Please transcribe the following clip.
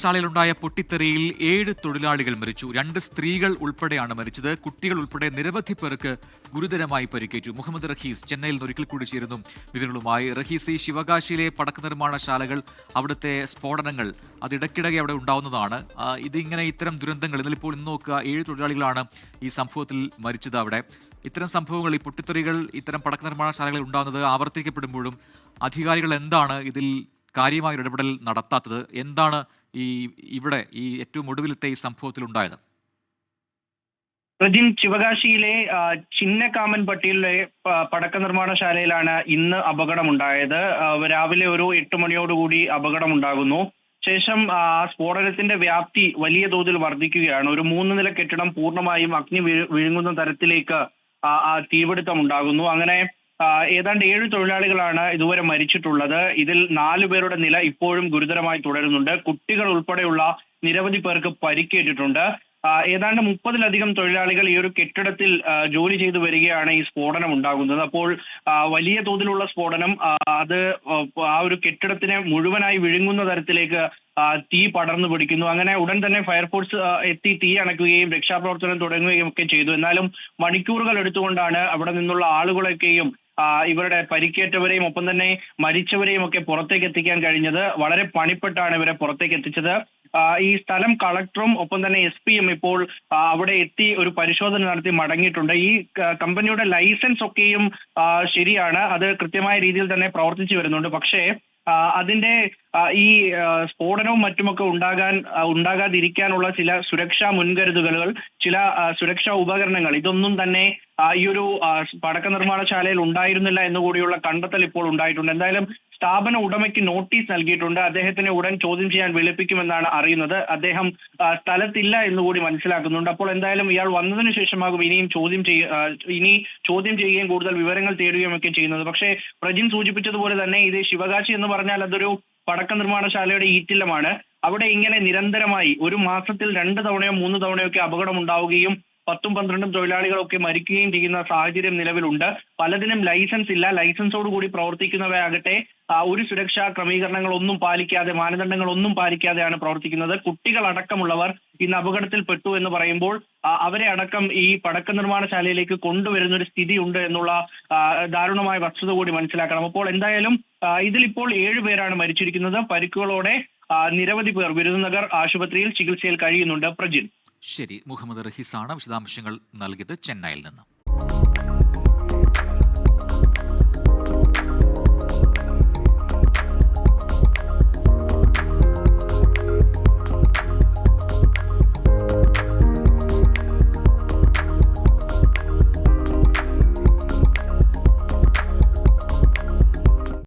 ശാലയിലുണ്ടായ പൊട്ടിത്തെറിയിൽ ഏഴ് തൊഴിലാളികൾ മരിച്ചു. രണ്ട് സ്ത്രീകൾ ഉൾപ്പെടെയാണ് മരിച്ചത്. കുട്ടികൾ ഉൾപ്പെടെ നിരവധി പേർക്ക് ഗുരുതരമായി പരിക്കേറ്റു. മുഹമ്മദ് റഹീസ് ചെന്നൈയിൽ നിന്ന് ഒരിക്കൽ കൂടി ചേരുന്നു. വിവരങ്ങളുമായി റഹീസ് ഈ ശിവകാശിയിലെ പടക്ക നിർമ്മാണശാലകൾ അവിടുത്തെ സ്ഫോടനങ്ങൾ അതിടക്കിടകെ അവിടെ ഉണ്ടാവുന്നതാണ്. ഇതിങ്ങനെ ഇത്തരം ദുരന്തങ്ങൾ ഇന്നിപ്പോൾ ഇന്ന് നോക്കുക ഏഴ് തൊഴിലാളികളാണ് ഈ സംഭവത്തിൽ മരിച്ചത് അവിടെ. ഇത്തരം സംഭവങ്ങൾ ഈ പൊട്ടിത്തെറികൾ ഇത്തരം പടക്ക നിർമ്മാണശാലകളിൽ ഉണ്ടാകുന്നത് ആവർത്തിക്കപ്പെടുമ്പോഴും അധികാരികൾ എന്താണ് ഇതിൽ കാര്യമായ ഇടപെടൽ നടത്താത്തത് എന്താണ് ഈ ഇവിടെ ഈ ഏറ്റവും ഒടുവിലത്തെ ഈ സംഭവത്തിൽ ഉണ്ടായത് പ്രതിൻ ശിവകാശിയിലെ ചിന്നക്കാമൻ പട്ടിയിലെ പടക്ക നിർമ്മാണശാലയിലാണ് ഇന്ന് അപകടമുണ്ടായത്. രാവിലെ ഒരു എട്ട് മണിയോടുകൂടി അപകടമുണ്ടാകുന്നു. ശേഷം സ്ഫോടനത്തിന്റെ വ്യാപ്തി വലിയ തോതിൽ വർദ്ധിക്കുകയാണ്. ഒരു മൂന്ന് നില കെട്ടിടം പൂർണമായും അഗ്നി വിഴുങ്ങുന്ന തരത്തിലേക്ക് ആ തീപിടുത്തം ഉണ്ടാകുന്നു അങ്ങനെ ഏതാണ്ട് ഏഴ് തൊഴിലാളികളാണ് ഇതുവരെ മരിച്ചിട്ടുള്ളത്. ഇതിൽ നാലു പേരുടെ നില ഇപ്പോഴും ഗുരുതരമായി തുടരുന്നുണ്ട്. കുട്ടികൾ ഉൾപ്പെടെയുള്ള നിരവധി പേർക്ക് പരിക്കേറ്റിട്ടുണ്ട്. ഏതാണ്ട് മുപ്പതിലധികം തൊഴിലാളികൾ ഈ ഒരു കെട്ടിടത്തിൽ ജോലി ചെയ്തു വരികയാണ് ഈ സ്ഫോടനം ഉണ്ടാകുന്നത്. അപ്പോൾ വലിയ തോതിലുള്ള സ്ഫോടനം അത് ആ ഒരു കെട്ടിടത്തിനെ മുഴുവനായി വിഴുങ്ങുന്ന തരത്തിലേക്ക് തീ പടർന്നു പിടിക്കുന്നു. അങ്ങനെ ഉടൻ തന്നെ ഫയർഫോഴ്സ് എത്തി തീ അണക്കുകയും രക്ഷാപ്രവർത്തനം തുടങ്ങുകയും ഒക്കെ ചെയ്തു. എന്നാലും മണിക്കൂറുകൾ എടുത്തുകൊണ്ടാണ് അവിടെ നിന്നുള്ള ആളുകളൊക്കെയും ഇവരുടെ പരിക്കേറ്റവരെയും ഒപ്പം തന്നെ മരിച്ചവരെയും ഒക്കെ പുറത്തേക്ക് എത്തിക്കാൻ കഴിഞ്ഞത് വളരെ പണിപ്പെട്ടാണ് ഇവരെ പുറത്തേക്ക് എത്തിച്ചത്. ഈ സ്ഥലം കളക്ടറും ഒപ്പം തന്നെ എസ് പിയും ഇപ്പോൾ അവിടെ എത്തി ഒരു പരിശോധന നടത്തി മടങ്ങിയിട്ടുണ്ട്. ഈ കമ്പനിയുടെ ലൈസൻസ് ഒക്കെയും ശരിയാണ്. അത് കൃത്യമായ രീതിയിൽ തന്നെ പ്രവർത്തിച്ചു വരുന്നുണ്ട്. പക്ഷേ അതിന്റെ ഈ സ്ഫോടനവും മറ്റുമൊക്കെ ഉണ്ടാകാൻ ഉണ്ടാകാതിരിക്കാനുള്ള ചില സുരക്ഷാ മുൻകരുതലുകൾ ചില സുരക്ഷാ ഉപകരണങ്ങൾ ഇതൊന്നും തന്നെ ഈ ഒരു പടക്ക നിർമ്മാണശാലയിൽ ഉണ്ടായിരുന്നില്ല എന്നുകൂടിയുള്ള കണ്ടെത്തൽ ഇപ്പോൾ ഉണ്ടായിട്ടുണ്ട്. എന്തായാലും സ്ഥാപന ഉടമയ്ക്ക് നോട്ടീസ് നൽകിയിട്ടുണ്ട്. അദ്ദേഹത്തിനെ ഉടൻ ചോദ്യം ചെയ്യാൻ വിളിപ്പിക്കുമെന്നാണ് അറിയുന്നത്. അദ്ദേഹം സ്ഥലത്തില്ല സ്ഥലത്തില്ല എന്നുകൂടി മനസ്സിലാക്കുന്നുണ്ട്. അപ്പോൾ എന്തായാലും ഇയാൾ വന്നതിന് ശേഷമാകും ഇനിയും ചോദ്യം ചെയ്യ ഇനി ചോദ്യം ചെയ്യുകയും കൂടുതൽ വിവരങ്ങൾ തേടുകയും ഒക്കെ ചെയ്യുന്നത്. പക്ഷേ പ്രജിൻ സൂചിപ്പിച്ചതുപോലെ തന്നെ ഇത് ശിവകാശി എന്ന് പറഞ്ഞാൽ അതൊരു പടക്ക നിർമ്മാണശാലയുടെ ഈറ്റില്ലമാണ്. അവിടെ ഇങ്ങനെ നിരന്തരമായി ഒരു മാസത്തിൽ രണ്ട് തവണയോ മൂന്ന് തവണയോ ഒക്കെ അപകടം ഉണ്ടാവുകയും പത്തും പന്ത്രണ്ടും തൊഴിലാളികളൊക്കെ മരിക്കുകയും ചെയ്യുന്ന സാഹചര്യം നിലവിലുണ്ട്. പലതിനും ലൈസൻസ് ഇല്ല. ലൈസൻസോട് കൂടി പ്രവർത്തിക്കുന്നവയാകട്ടെ ഒരു സുരക്ഷാ ക്രമീകരണങ്ങളൊന്നും പാലിക്കാതെ മാനദണ്ഡങ്ങളൊന്നും പാലിക്കാതെയാണ് പ്രവർത്തിക്കുന്നത്. കുട്ടികളടക്കമുള്ളവർ ഇന്ന് അപകടത്തിൽ പെട്ടു എന്ന് പറയുമ്പോൾ അവരെ അടക്കം ഈ പടക്ക നിർമ്മാണശാലയിലേക്ക് കൊണ്ടുവരുന്ന ഒരു സ്ഥിതി ഉണ്ട് എന്നുള്ള ദാരുണമായ വസ്തുത കൂടി മനസ്സിലാക്കണം. അപ്പോൾ എന്തായാലും ഇതിലിപ്പോൾ ഏഴുപേരാണ് മരിച്ചിരിക്കുന്നത്. പരിക്കുകളോടെ നിരവധി പേർ വിരുദനഗർ ആശുപത്രിയിൽ ചികിത്സയിൽ കഴിയുന്നുണ്ട്. പ്രജിൻ. ശരി മുഹമ്മദ് റഹീസാണ് വിശദാംശങ്ങൾ നൽകിയത് ചെന്നൈയിൽ നിന്ന്.